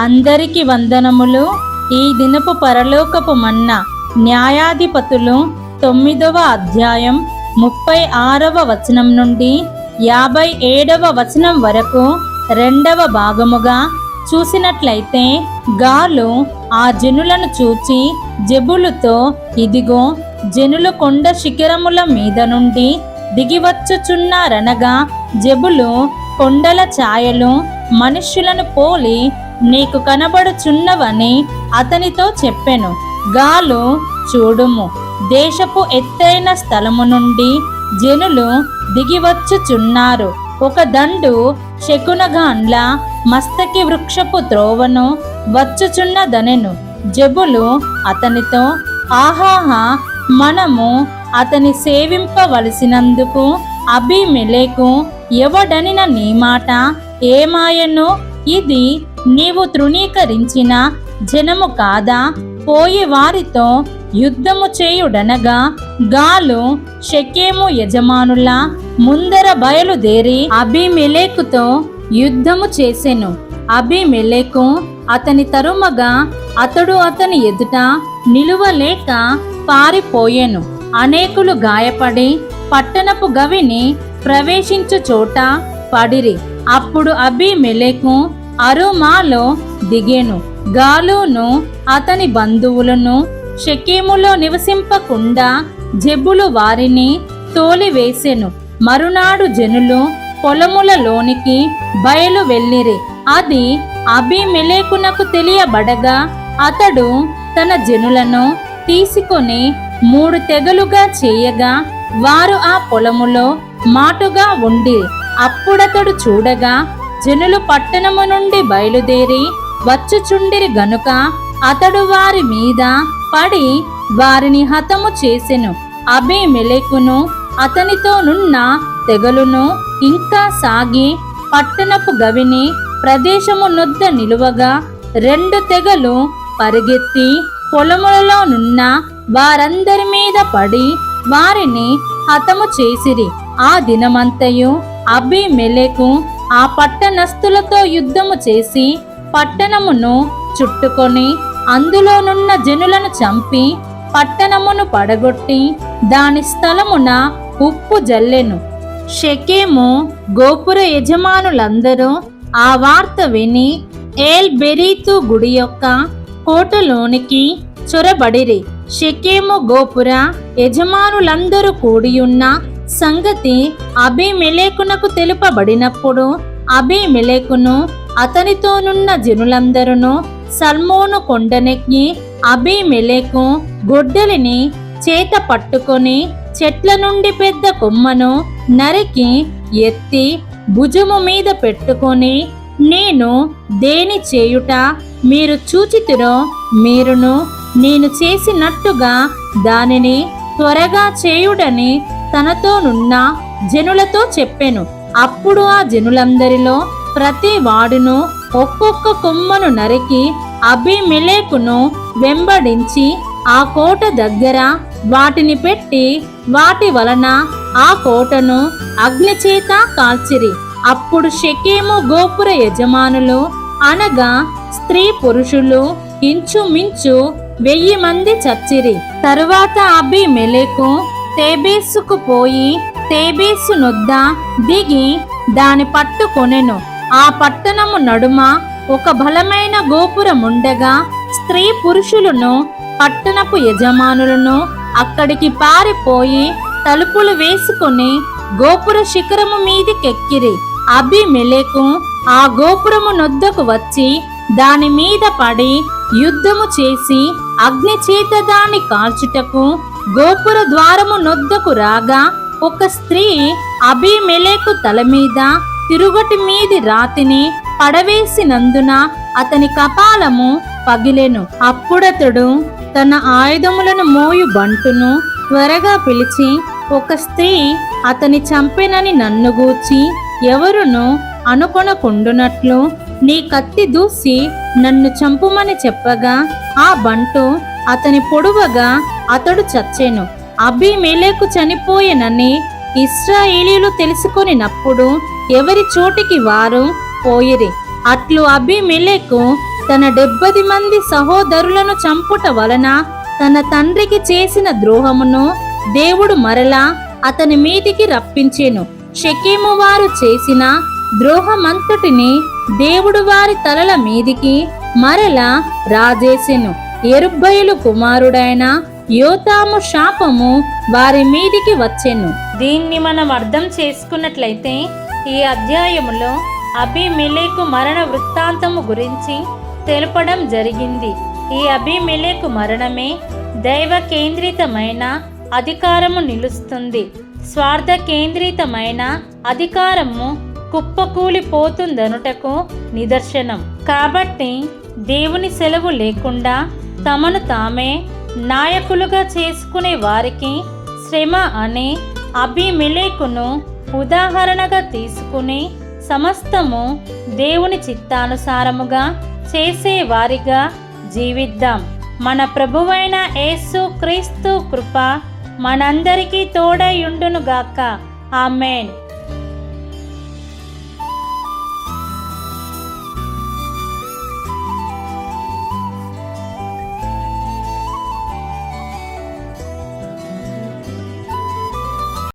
అందరికి వందనములు. ఈ దినపు పరలోకపు మన్న న్యాయాధిపతులు తొమ్మిదవ అధ్యాయం ముప్పై ఆరవ వచనం నుండి యాభై ఏడవ వచనం వరకు రెండవ భాగముగా చూసినట్లయితే గాలు ఆ జనులను చూచి జబులుతో ఇదిగో జనులు కొండ శిఖరముల మీద నుండి దిగివచ్చుచున్నారనగా జబులు కొండల ఛాయలు మనుష్యులను పోలి నీకు కనబడుచున్నవని అతనితో చెప్పెను. గాలు చూడుము. దేశపు ఎత్తైన స్థలము నుండి జనులు దిగివచ్చుచున్నారు. ఒక దండు శకునగాండ్ల మస్తకి వృక్షపు త్రోవను వచ్చుచున్నదనెను. జబులు అతనితో ఆహాహా మనము అతని సేవింపవలసినందుకు అభిమెలేకు ఎవడనిన నీ మాట ఏమాయను? ఇది నీవు తృణీకరించిన జనము కాదా? పోయి వారితో యుద్ధము చేయుడనగా గాలు షకేము యజమానుల ముందర బయలుదేరి అభిమెలేకుతో యుద్ధము చేసెను. అభిమెలేకు అతని తరుమగా అతడు అతని ఎదుట నిలువలేక పారిపోయెను. అనేకులు గాయపడి పట్టణపు గవిని ప్రవేశించు చోట పడిరి. అప్పుడు అభిమెలేకు అరుమాలో దిగెను. గాలును అతని బంధువులను షకీములో నివసింపకుండా జబ్బులు వారిని తోలివేసెను. మరునాడు జనులు పొలములలోనికి బయలు వెళ్ళిరి. అది అభిమెలేకునకు తెలియబడగా అతడు తన జనులను తీసుకొని మూడు తెగలుగా చేయగా వారు ఆ పొలములో మాటుగా ఉండి అప్పుడతడు చూడగా జనులు పట్టణము నుండి బయలుదేరి వచ్చుచుండిరి గనుక అతడు వారి మీద పడి వారిని హతము చేసెను. అభిమెలెకును అతనితోనున్న తెగలును ఇంకా సాగి పట్టణపు గవిని ప్రదేశము నొద్ద నిలువగా రెండు తెగలు పరిగెత్తి పొలములలో నున్న వారందరి మీద పడి వారిని హతము చేసిరి. ఆ దినమంతయు అభిమెలకు ఆ పట్టణస్థులతో యుద్ధము చేసి పట్టణమును చుట్టుకొని అందులోనున్న జనులను చంపి పట్టణమును పడగొట్టి దాని స్థలమున ఉప్పు జల్లెను. షకేము గోపుర యజమానులందరూ ఆ వార్త విని ఏల్ బెరీతు గుడి యొక్క కోటలోనికి చొరబడిరి. షకేము గోపుర యజమానులందరూ కూడియున్న సంగతి అభిమెలేకునకు తెలుపబడినప్పుడు అభిమెలేకును అతనితోనున్న జనులందరూ సల్మోను కొండనెక్కి అభిమెలేకు గొడ్డలిని చేత పట్టుకొని చెట్ల నుండి పెద్ద కొమ్మను నరికి ఎత్తి భుజము మీద పెట్టుకొని నేను దేని చేయుట మీరు చూచితిరో మీరును నేను చేసినట్టుగా దానిని త్వరగా చేయుడని తనతోనున్న జనులతో చెప్పెను. అప్పుడు ఆ జనులందరిలో ప్రతి వాడును ఒక్కొక్క కొమ్మను నరికి అభిమిలేకును వెంబడించి ఆ కోట దగ్గర వాటిని పెట్టి వాటి వలన ఆ కోటను అగ్నిచేత కాల్చిరి. అప్పుడు షకేము గోపుర యజమానులు అనగా స్త్రీ పురుషులు ఇంచుమించు వెయ్యి మంది చచ్చిరి. తరువాత అభిమెలేకు తేబేసుకు పోయి తేబేసు నొద్ద దిగి దాని పట్టుకొనెను ఆ పట్టణము నడుమ ఒక బలమైన గోపురముండగా స్త్రీ పురుషులను పట్టణపు యజమానులను అక్కడికి పారిపోయి తలుపులు వేసుకుని గోపుర శిఖరము మీదికెక్కిరి. అభిమెలెకు ఆ గోపురము నొద్దకు వచ్చి దాని మీద పడి యుద్ధము చేసి అగ్నిచేత దాన్ని కాల్చుటకు గోపుర ద్వారము నొద్దకు రాగా ఒక స్త్రీ అభిమెలేకు తల మీద తిరుగటి మీది రాతిని పడవేసినందున అతని కపాలము పగిలెను. అప్పుడతడు తన ఆయుధములను మోయు బంటును త్వరగా పిలిచి ఒక స్త్రీ అతని చంపెనని నన్ను గూర్చి ఎవరును అనుకొనకుండునట్లు నీ కత్తి దూసి నన్ను చంపుమని చెప్పగా ఆ బంటు అతని పొడువగా అతడు చచ్చెను. అభిమేలేకు చనిపోయెనని ఇస్రాయేలీలు తెలుసుకొనినప్పుడు ఎవరి చోటికి వారు పోయిరి. అట్లు అభిమెలెకు తన డెబ్బది మంది సహోదరులను చంపుట వలన తన తండ్రికి చేసిన ద్రోహమును దేవుడు మరలా అతని మీదికి రప్పించెను. షకీము వారు చేసిన ద్రోహమంతటిని దేవుడు వారి తలల మీదికి మరలా రాజేసెను. ఎరుబ్బయలు కుమారుడైన యోతాము శాపము వారి మీదికి వచ్చెను. దీన్ని మనం అర్థం చేసుకున్నట్లయితే ఈ అధ్యాయములో అభిమిలేకు మరణ వృత్తాంతము గురించి తెలపడం జరిగింది. ఈ అభిమిలేకు మరణమే దైవ కేంద్రితమైన అధికారము నిలుస్తుంది. స్వార్థ కేంద్రితమైన అధికారము కుప్పకూలిపోతుందనుటకు నిదర్శనం. కాబట్టి దేవుని సెలవు లేకుండా తమను తామే నాయకులుగా చేసుకునే వారికి శ్రమ అనే అభిమిలేకును ఉదాహరణగా తీసుకుని సమస్తము దేవుని చిత్తానుసారముగా చేసేవారిగా జీవిద్దాం. మన ప్రభువైన యేసు క్రీస్తు కృప మనందరికీ తోడయుండునుగాక ఆమెన్.